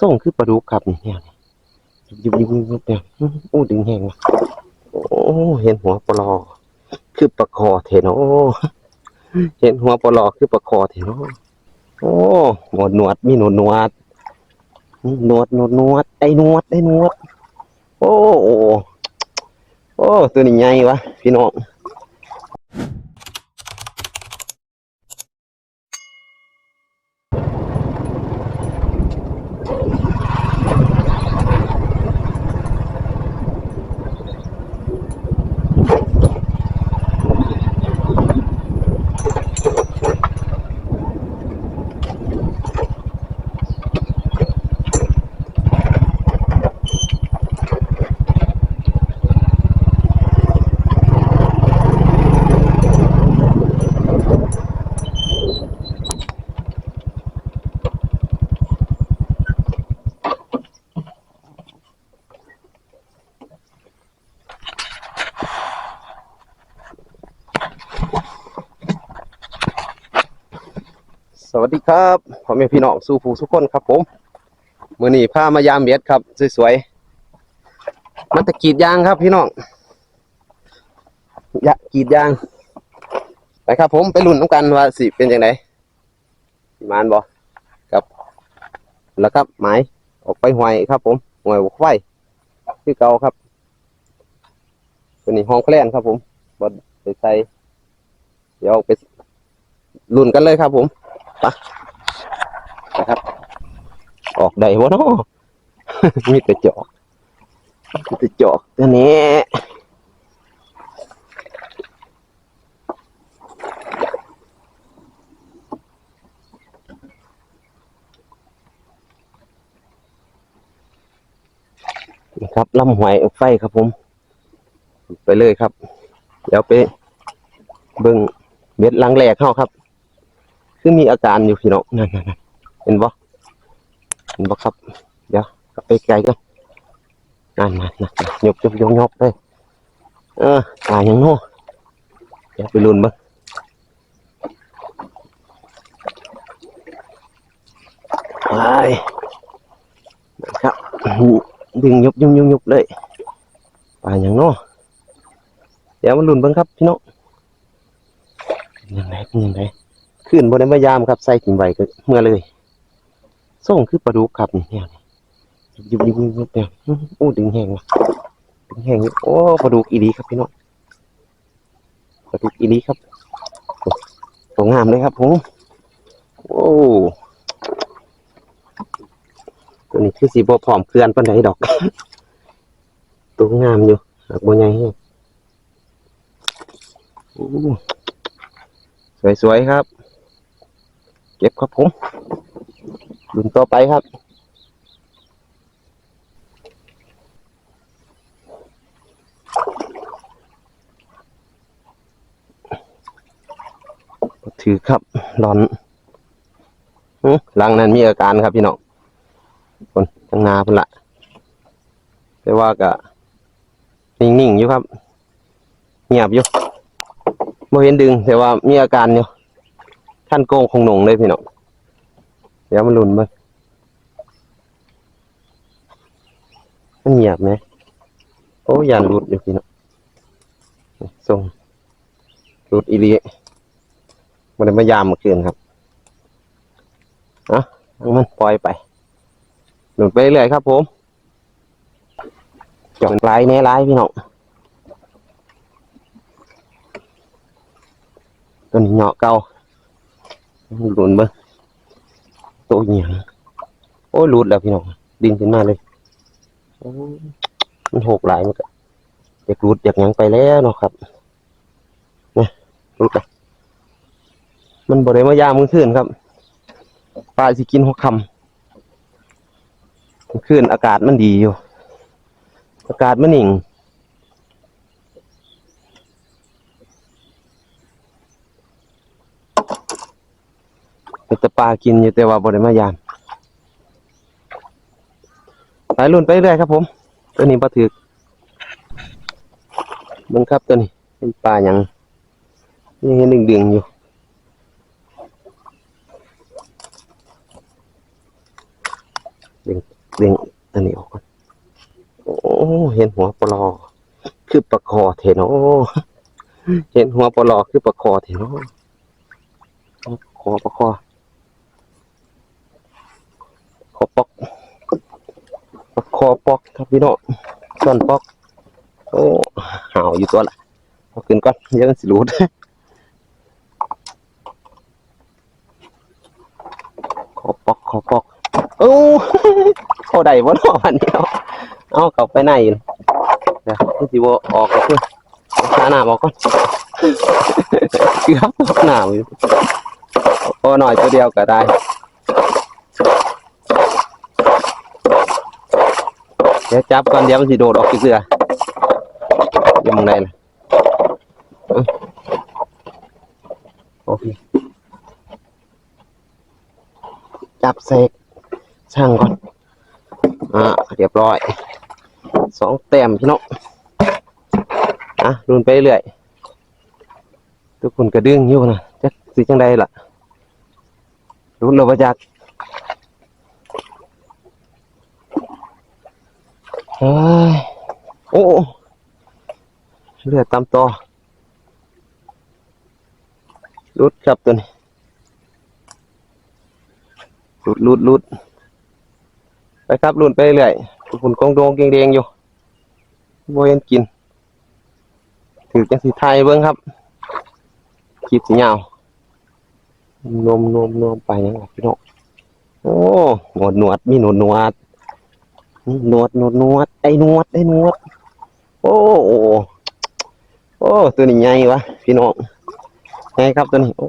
ส่งคือปลาดุกครับนี่เนี่ยยุบยุบยุบยุบเนี่ยอื้อโอ้ดึงแห้งว่ะโอ้เห็นหัวปลอคือปลาคอเถนาะเห็นหัวปลอคือปลาคอเถนะโอ้หนวดหนวดมีหนวดหนวดนี่หนวดหนวดหนวดไอ้หนวดไอ้หนวด โอ้โอ้โอ้ตัวนี้ใหญ่วะพี่น้อง สวัสดีครับพ่อแม่พี่น้องสู่ผู้สุกคนครับผมมือนี้พามายามเบ็ดครับ สวยๆมันตะกีดยางครับพี่น้องยะกีดยางไปครับ ผมไปลุ้นน้ำกันว่าสิเป็นจังไดสิมานบ่ครับแล้วครับหมายออกไปหวยครับ ผมหวยไฟคือเก่าครับตัวนี้ห้องแคลนครับ ผมบ่ไปใส่เดี๋ยวไปลุ้นกันเลยครับผม นะครับ ออกได้วะเนาะมีแต่จอกมีแต่จอกตัวนี้นะครับลำหวยไฟครับผม ไปเลยครับ เดี๋ยวไปเบิ่งเม็ดลังแรกเข้าครับ คือมีอาการอยู่พี่น้องนั่นนั่นเห็นบ่เห็นบ่ครับ เดี๋ยวกไปไกลกันนั่นนั่นนั่นยกยกยกยกเลยเออตายยังโน่เดี๋ยวไปลุ้นบ้างไปนะครับดึงยุบยุบยุบยุบเลยตายยังโน่เดี๋ยวมาลุ้นบ้างครับพี่น้องยังไงเป็นยังไง ขึ้นบนในมายามครับใส่กินไว้ก็เมื่อเลยส่งคือปลาดุกครับนี่เนี่ยยุบยุบยุบยุบเนี่ยอื้ดึงแห้งว่ะดึงแห้งโอ้ปลาดุกอีดีครับพี่น้องปลาดุกอีดีครับโอ้ตัวงามเลยครับผมโอ้ตัวนี้คือสีบผอมเคลื่อนปันไดดอกตัวงามอยู่หักบัวใหญ่โอ้สวยๆครับ ก็บครับผมรุ่นต่อไปครับ ถือครับร้อนหลังนั้นมีอาการครับพี่น้องคนทางนาพุ่นละแต่ว่าก็นิ่งๆอยู่ครับ เงียบอยู่ไม่เห็นดึงแต่ว่ามีอาการอยู่ ขั้นโกงคงหนงเลยพี่น้องเดี๋ยวมันหลุนมั้งมันเงียบไหมโอ้ยันรุดอยู่พี่น้องส่งรุดอีรีมันได้มายามเมื่อคืนครับอะเอามันปล่อยไปหลุดไปเรื่อยครับผมจอดลายแน่ลายพี่น้องตัวนี้เหงาะเก่า หลุนเบิ้งตัวเหนียงโอ้ยหลุดแล้วพี่น้องดึงขึ้นมาเลยมันหกหลายมันก็อยากหลุดอยากยังไปแล้วเนาะครับนี่หลุดแล้วมันบ่ได้มายามมือขึ้นครับปลาสิกินหัวคำมื้นอากาศมันดีอยู่ อากาศมันนิ่ง มีแต่ ปลากินอยู่แต่ว่าบริมายามไปรุ่นไปเรื่อยครับ ผม ตัวนี้ปลาถือกมึงครับตัวนี้เป็นปลาหยังยังเห็นดึงๆอยู่เด้งเด้งอันนี้ออกก่อนโอ้เห็นหัวปลอคือปลาคอเทนาะเห็นหัวปลอคือปลาคอเทนาะคอปลาคอคอป อกปลาคอปอกครับพี่น้องส่วนปอก โอ้ห่าวอยู่ตัวละเอาขึ้นก่อนเดี๋ยวมันสิรูดขอปอกขอปอกโอ้เขาได้บ่เนาะวันนี้เอาเอาเข้าไปไหนอยู่เดี๋ยวนี่สิบ่ออกก็คือหาหน้าบอกก่อนเกือบตกน้ำอยู่พอหน่อยตัวเดียวก็ได้ ดี๋ยวจับก่อนเดี๋ยวมันสิโดดออกเสือยังมองได้ล่ะโอเคจับเสกช่างก่อน อ่าเรียบร้อยสองแต้มพี่น้องอะรุนไปเรื่อยทุกคนกระดึ้งอยู่นะจะสิจังใดล่ะรุนเราประจักเฮ้ย โอ้เลือดตามต่อรุดครับตัวนี้ลุดลุดลุดไปครับลุนไปเรื่อยฝุ่นกองโดงเกงเดงอยู่โบเห็นกิน ถือจังสีไทยเบิ้งครับคลิปสียาวนมนมนมไปยังไงพี่น้องโอ้หนวดหนวดมีหนวดหนวด นวดนวดนวดไอ้นวดไอ้นวด โอ้โอ้โอ้ตัวนี้ใหญ่วะพี่น้องใหญ่ครับตัวนี้โอ้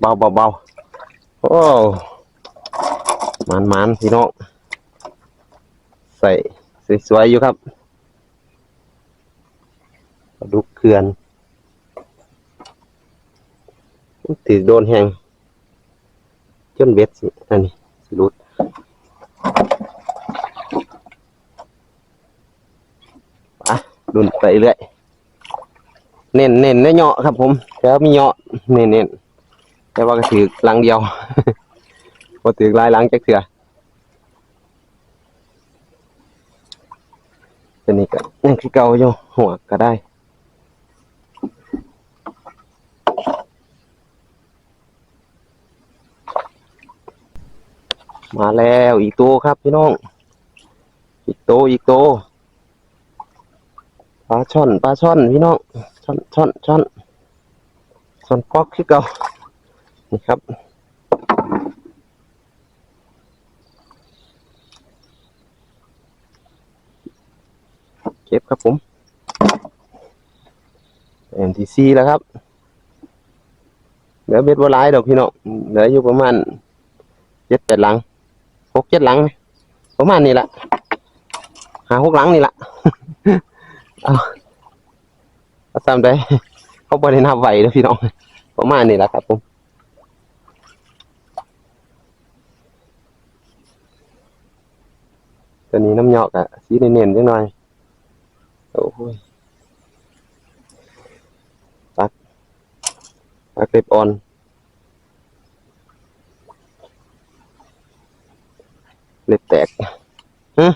เบาเบาเบาโอ้มันมันพี่น้องใส่สวยๆอยู่ครับปลาดุกเขื่อนถือโดนแหงจนเบ็ดสิอันนี้สิรุดไป ดุนไปเรื่อยเน้นเน้นได้เหาะครับ ผมแล้วมีเหาะเน้นเน้นแต่ว่าก็ถือหลังเดียวพอถือลายหลังจักเถื่อตัวนี้ก็ยังคือเก่าอยู่หัวก็ได้มาแล้วอีกตัวครับพี่น้อง อีกตัวอีกตัว ปลาช่อนปลาช่อนพี่น้องช่อนช่อนช่อนช่อนป๊อกคือเก่านี่ครับเก็บครับผมเอ็มทีซีแล้วครับเหลือเบ็ดบัวลายดอกพี่น้องเหลืออยู่ประมาณเจ็ดแปดหลังหกเจ็ดหลัง ประมาณนี้แหละหาหกหลังนี่แหละ เอาเอาตามได้เขาบริณาไหวแล้วพี่น้องประมาณนี้แหละครับผมตัวนี้น้ำหยอกอะสีเน้นๆจังหน่อยโอ้ยปักปักเล็บอ่อนเล็บแตกฮะ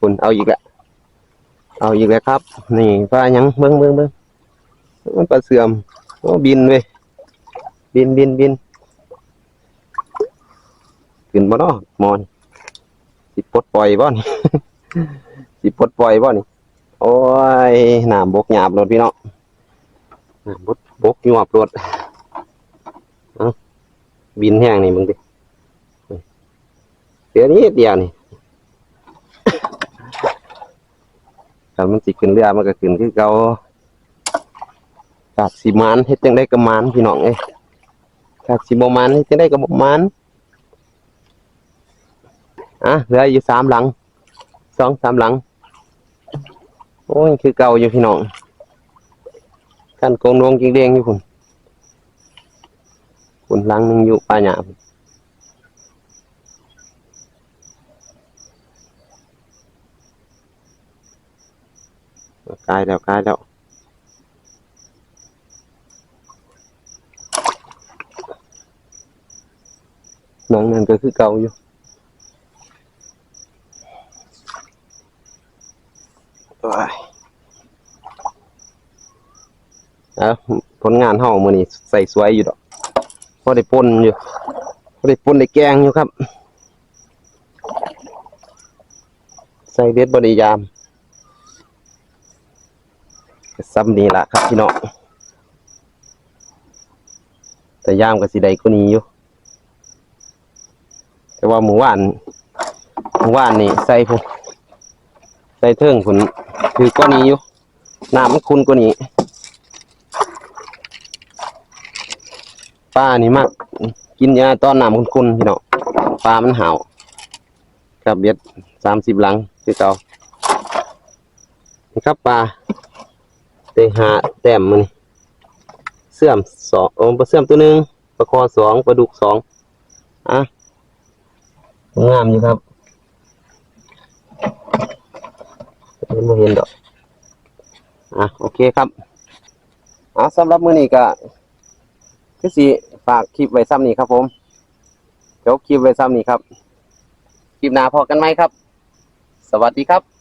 คุณเอาอีกแล้ว เอาอีกแล้วครับ นี่ปลาหยังเบิ้งเบิ้งเบิ้งมันปลาเสื่อมโอ้บินเว้ยบินบินบินขึ้นบ่เนาะมอนสิปลดปล่อยบ่นี่สิปลดปล่อยบ่นี่โอ้ยน้ำบกหยาบรถพี่เน้องน้ำบกบกหยวบรถบินแห้งนี่มึงดิเดี๋ยวนี้เดี๋ยวนี่ ถ้ามันสิขึ้นเรือมันก็ขึ้นคือเก่าจากสิมานเฮ็ดจังได้ก็มานพี่น้องเอ้จากสิบมานเฮ็ดจังได้ก็บ่มานอะเหลืออยู่สามหลังสองสามหลัง โอ้ยคือเก่าอยู่พี่น้องกันโกงนวงกิงเด้งอยู่คุณคุณหลังหนึ่งอยู่ป่าหยา ล้แล้วใกล้แล้วนั่งนั่นก็คือเก่าอยู่เอาผลงานห่อมือนี่ใส่สวยอยู่ดอกพอได้ปนอยู่พอได้ปนได้แกงอยู่ครับ ใส่เบ็ดบริยาม ซ้ำนี้ละครับพี่น้องแต่ย่ามก็สิได้กว่านี้อยู่ แต่ว่าหมู่ว่านหมู่ว่านนี่ใส่พุ่นใส่เทิงพุ่นคือกว่านี้อยู่น้ำมันคุณกว่านี้ปลานี่มากกินยาตอนน้ำคุณๆพี่น้องปลามันหาวครับเบ็ดสามสิบหลังคือเก่านี่ครับปลา เตหาแต้มมันเสื่อมสองโอ้ปลาเสื่อมตัวหนึ่งปลาคอสองปลาดุกสองอะงามอยู่ครับไม่เห็นดอกอะโอเคครับอะสำหรับมือนี้ก็คือสิฝากคลิปไว้ซ้ำนี้ครับผมจบคลิปไว้ซ้ำนี้ครับ คลิปหน้าพอกันไหมครับ สวัสดีครับ